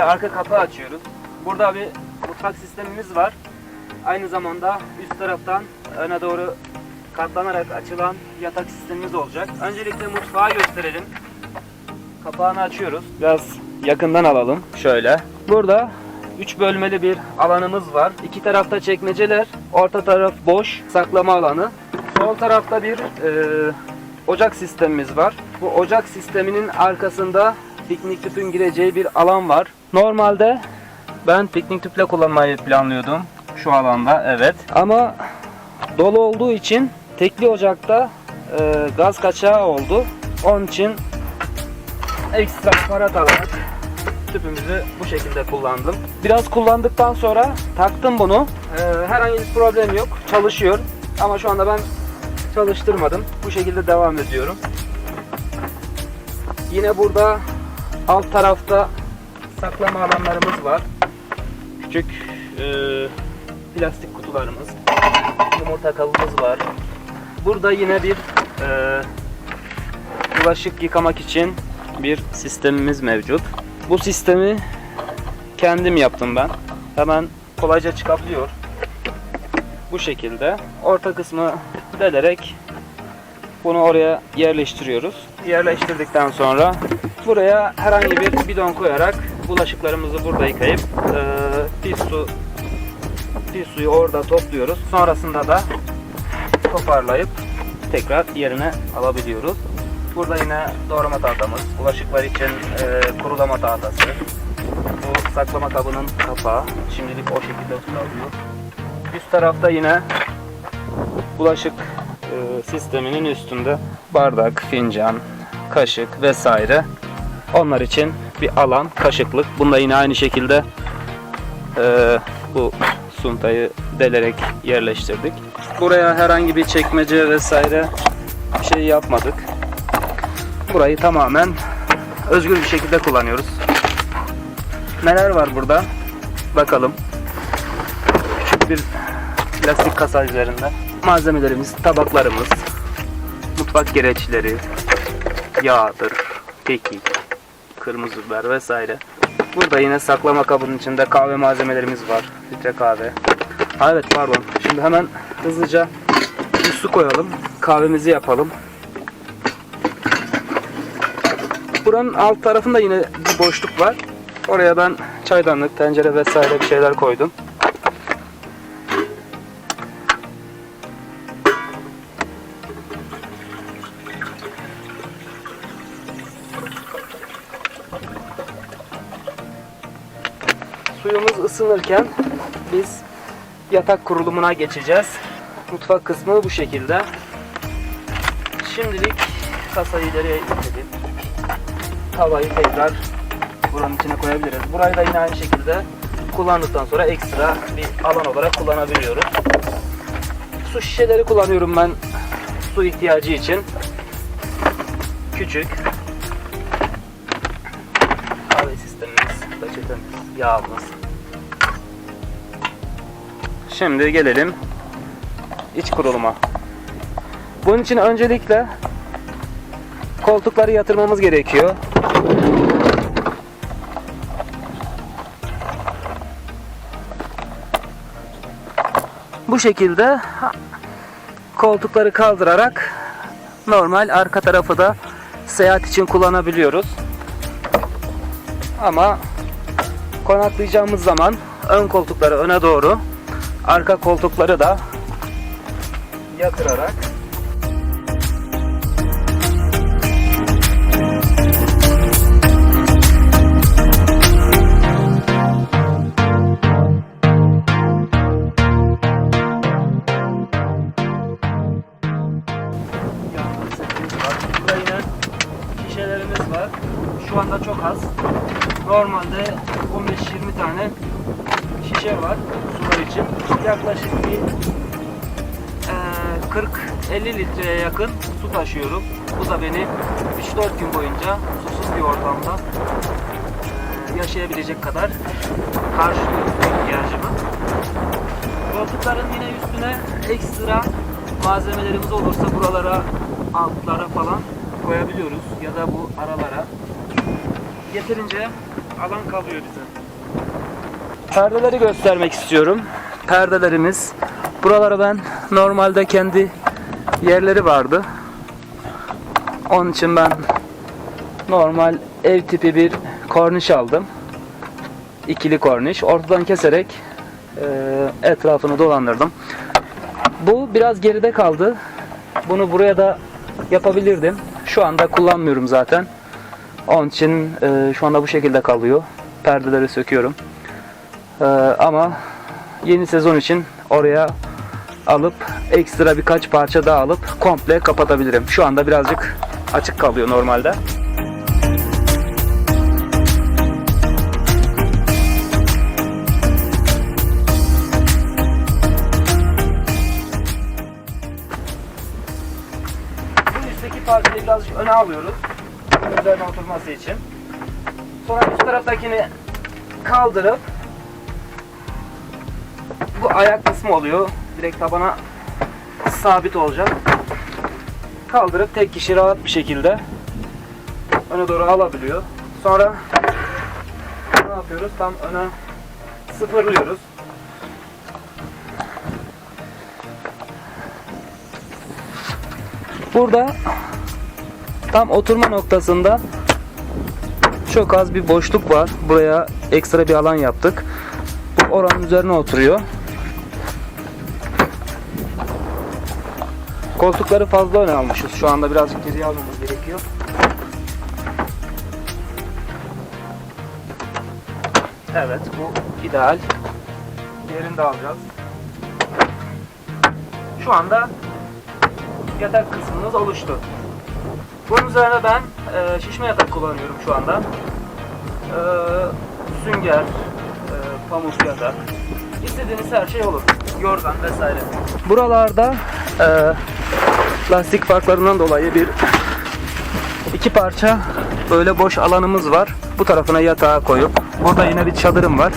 Öncelikle arka kapağı açıyoruz. Burada bir mutfak sistemimiz var. Aynı zamanda üst taraftan öne doğru katlanarak açılan yatak sistemimiz olacak. Öncelikle mutfağı gösterelim. Kapağını açıyoruz. Biraz yakından alalım. Şöyle. Burada 3 bölmeli bir alanımız var. İki tarafta çekmeceler. Orta taraf boş. Saklama alanı. Sol tarafta bir e, ocak sistemimiz var. Bu ocak sisteminin arkasında piknik tüpün gireceği bir alan var. Normalde ben piknik tüple kullanmayı planlıyordum. Şu alanda evet. Ama dolu olduğu için tekli ocakta e, gaz kaçağı oldu. Onun için ekstra aparat alarak tüpümüzü bu şekilde kullandım. Biraz kullandıktan sonra taktım bunu. Ee, herhangi bir problem yok. Çalışıyor. Ama şu anda ben çalıştırmadım. Bu şekilde devam ediyorum. Yine burada alt tarafta saklama alanlarımız var. Küçük e, plastik kutularımız. Yumurta kabımız var. Burada yine bir e, bulaşık yıkamak için bir sistemimiz mevcut. Bu sistemi kendim yaptım ben. Hemen kolayca çıkabiliyor. Bu şekilde orta kısmı delerek bunu oraya yerleştiriyoruz. Yerleştirdikten sonra buraya herhangi bir bidon koyarak bulaşıklarımızı burada yıkayıp eee pis su pis suyu orada topluyoruz. Sonrasında da toparlayıp tekrar yerine alabiliyoruz. Burada yine doğrama tahtamız, bulaşıklar için e, kurulama tahtası. Bu saklama kabının kapağı. Şimdilik o şekilde tutulıyor. Üst tarafta yine bulaşık e, sisteminin üstünde bardak, fincan, kaşık vesaire. Onlar için bir alan, kaşıklık. Bunda yine aynı şekilde e, bu suntayı delerek yerleştirdik. Buraya herhangi bir çekmece vesaire bir şey yapmadık. Burayı tamamen özgür bir şekilde kullanıyoruz. Neler var burada? Bakalım. Küçük bir plastik kasa üzerinde. Malzemelerimiz, tabaklarımız, mutfak gereçleri, yağdır, kekik, kırmızı biber vesaire. Burada yine saklama kabının içinde kahve malzemelerimiz var. Filtre kahve. Ha, evet pardon. Şimdi hemen hızlıca bir su koyalım. Kahvemizi yapalım. Buranın alt tarafında yine bir boşluk var. Oraya ben çaydanlık, tencere vesaire bir şeyler koydum. Isınırken biz yatak kurulumuna geçeceğiz. Mutfak kısmı bu şekilde. Şimdilik kasayı ileriye itelim. Tavayı tekrar buranın içine koyabiliriz. Burayı da yine aynı şekilde kullandıktan sonra ekstra bir alan olarak kullanabiliyoruz. Su şişeleri kullanıyorum ben su ihtiyacı için. Küçük. Kahve sistemimiz, peçetemiz, yağımız. Şimdi gelelim iç kuruluma. Bunun için öncelikle koltukları yatırmamız gerekiyor. Bu şekilde koltukları kaldırarak normal arka tarafı da seyahat için kullanabiliyoruz. Ama konaklayacağımız zaman ön koltukları öne doğru, arka koltukları da yatırarak için. Yaklaşık bir eee, 40-50 litreye yakın su taşıyorum. Bu da beni 3-4 gün boyunca susuz bir ortamda eee, yaşayabilecek kadar karşılıyor ihtiyacımı. Koltukların yine üstüne ekstra malzemelerimiz olursa buralara altlara falan koyabiliyoruz ya da bu aralara. Yeterince alan kalıyor bize. Perdeleri göstermek istiyorum. Perdelerimiz. Buralara ben normalde kendi yerleri vardı. Onun için ben normal ev tipi bir korniş aldım. İkili korniş. Ortadan keserek e, etrafını dolandırdım. Bu biraz geride kaldı. Bunu buraya da yapabilirdim. Şu anda kullanmıyorum zaten. Onun için e, şu anda bu şekilde kalıyor. Perdeleri söküyorum. E, ama yeni sezon için oraya alıp ekstra birkaç parça daha alıp komple kapatabilirim. Şu anda birazcık açık kalıyor normalde. Parçayı birazcık öne alıyoruz. Üzerine oturması için. Sonra üst taraftakini kaldırıp ayak kısmı oluyor. Direkt tabana sabit olacak. Kaldırıp tek kişi rahat bir şekilde öne doğru alabiliyor. Sonra ne yapıyoruz? Tam öne sıfırlıyoruz. Burada tam oturma noktasında çok az bir boşluk var. Buraya ekstra bir alan yaptık. Bu oranın üzerine oturuyor. Koltukları fazla öne almışız. Şu anda birazcık geriye almamız gerekiyor. Evet bu ideal. Diğerini de alacağız. Şu anda yatak kısmımız oluştu. Bunun üzerine ben e, şişme yatak kullanıyorum şu anda. E, sünger, e, pamuk yatak. İstediğiniz her şey olur. Yorgan vesaire. Buralarda e, lastik farklarından dolayı bir iki parça böyle boş alanımız var. Bu tarafına yatağı koyup burada yine bir çadırım var.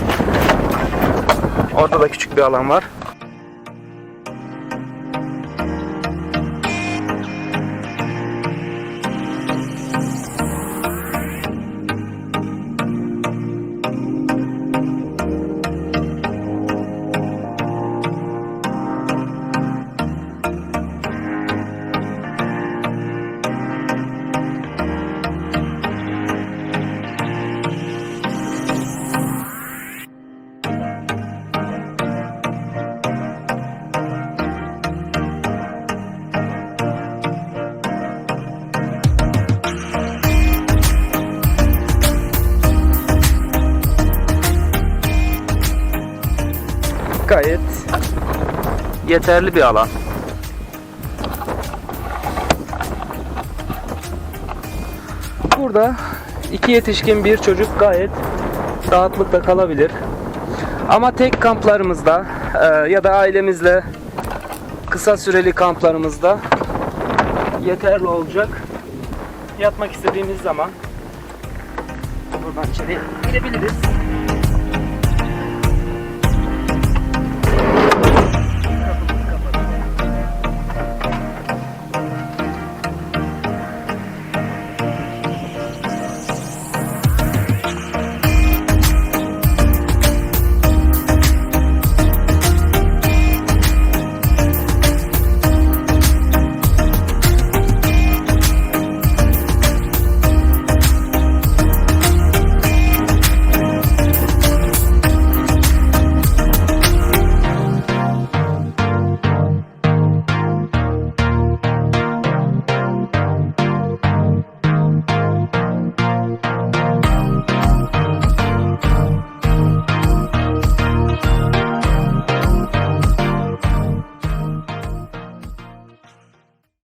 Orada da küçük bir alan var. Gayet yeterli bir alan. Burada iki yetişkin bir çocuk gayet rahatlıkla kalabilir. Ama tek kamplarımızda e, ya da ailemizle kısa süreli kamplarımızda yeterli olacak. Yatmak istediğimiz zaman buradan içeri girebiliriz.